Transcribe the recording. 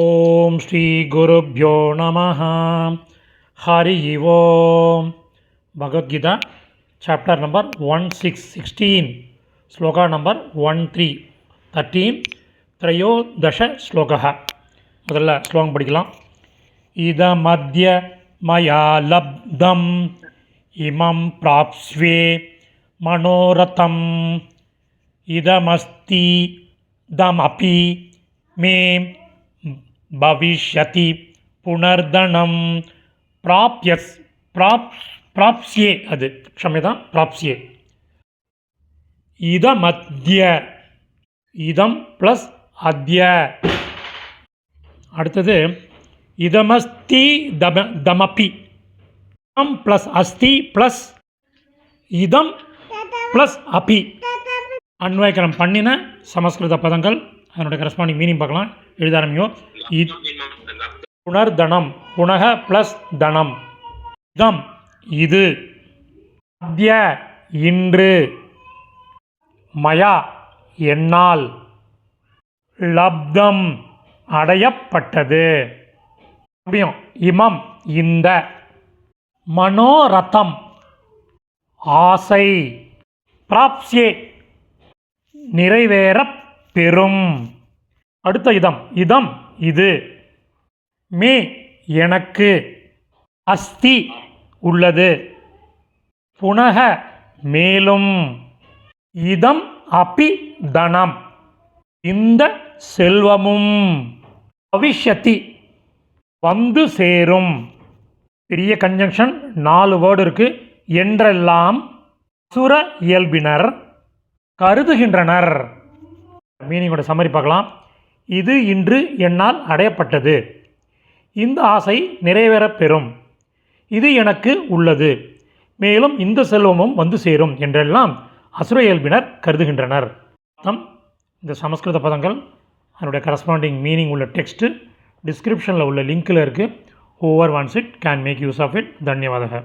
ஓம் ஸ்ரீ குருப்யோ நம ஹரி ஓம் Bhagavadgita chapter number one six sixteen shloka number one three thirteen த்ரயோதச shloka முதல்ல ஸ்லோகம் படிக்கலாம். இதமத்ய மயா லப்தம் இமம் பிராப்ஸ்வே மனோரதம் இதமஸ்தி தமபி மே பவிஷ்யதி புனர்தனம் பிராப்யஸ் பிராப் பிராப்ஸ்யே அது க்ஷமிதான் பிராப்ஸ்யே இதமத்ய இதம் ப்ளஸ் அத்ய அடுத்தது இதமஸ்தி தம தமப்பி இதம் ப்ளஸ் அஸ்தி ப்ளஸ் இதம் ப்ளஸ் அபி அன்வயக்கரம் பண்ணின சமஸ்கிருத பதங்கள் அதனுடைய கரஸ்பாண்டிங் மீனிங் பார்க்கலாம் எழுத ஆரம்பியோ புனர்தனம் புனக ப்ளஸ் தனம். இதம் இது. அத்ய இன்று. மயா என்னால். லப்தம் அடையப்பட்டது. முடியும் இமம் இந்த. மனோரதம் ஆசை. பிராப்ஸ்யே நிறைவேறப் பெறும். அடுத்த இதம் இதம். இது. மே எனக்கு அஸ்தி உள்ளது. புனக மேலும். இதம் அபி தனம் இந்த செல்வமும் பவிஷ்யத்தி வந்து சேரும். பெரிய கன்ஜங்ஷன் நாலு வேர்டு இருக்குது என்றெல்லாம் சுர இயல்பினர் கருதுகின்றனர். மீனிங்கோட சம்மரி பார்க்கலாம். இது இன்று என்னால் அடையப்பட்டது. இந்த ஆசை நிறைவேறப் பெறும். இது எனக்கு உள்ளது. மேலும் இந்த செல்வமும் வந்து சேரும் என்றெல்லாம் அசுர இயல்பினர் கருதுகின்றனர். அர்த்தம்? இந்த சமஸ்கிருத பதங்கள் அதனுடைய கரஸ்பாண்டிங் மீனிங் உள்ள டெக்ஸ்ட்டு டிஸ்கிரிப்ஷனில் உள்ள லிங்க்கில் இருக்குது over once it can make use of it தன்யவாதக.